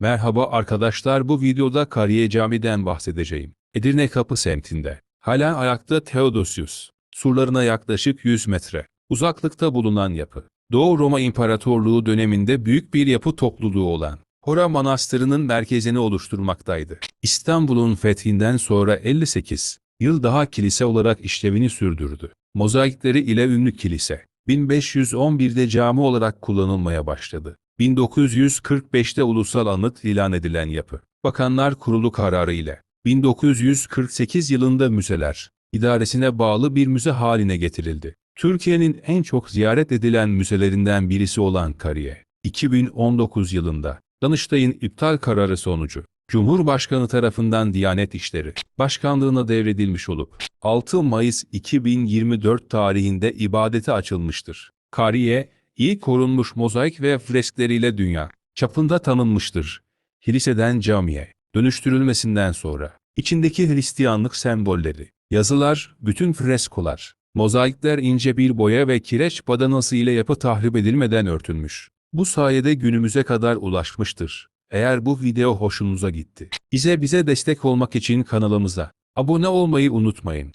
Merhaba arkadaşlar bu videoda Kariye Cami'den bahsedeceğim. Edirne Kapı semtinde. Hala ayakta Theodosius. Surlarına yaklaşık 100 metre. Uzaklıkta bulunan yapı. Doğu Roma İmparatorluğu döneminde büyük bir yapı topluluğu olan Hora Manastırı'nın merkezini oluşturmaktaydı. İstanbul'un fethinden sonra 58 yıl daha kilise olarak işlevini sürdürdü. Mozaikleri ile ünlü kilise, 1511'de cami olarak kullanılmaya başladı. 1945'te ulusal anıt ilan edilen yapı, Bakanlar Kurulu kararı ile 1948 yılında müzeler idaresine bağlı bir müze haline getirildi. Türkiye'nin en çok ziyaret edilen müzelerinden birisi olan Kariye, 2019 yılında Danıştay'ın iptal kararı sonucu Cumhurbaşkanı tarafından Diyanet İşleri Başkanlığına devredilmiş olup 6 Mayıs 2024 tarihinde ibadete açılmıştır. Kariye, iyi korunmuş mozaik ve freskleriyle dünya çapında tanınmıştır. Kiliseden camiye dönüştürülmesinden sonra içindeki Hristiyanlık sembolleri, yazılar, bütün freskolar, mozaikler ince bir boya ve kireç badanası ile yapı tahrip edilmeden örtülmüş. Bu sayede günümüze kadar ulaşmıştır. Eğer bu video hoşunuza gitti, bize bize destek olmak için kanalımıza abone olmayı unutmayın.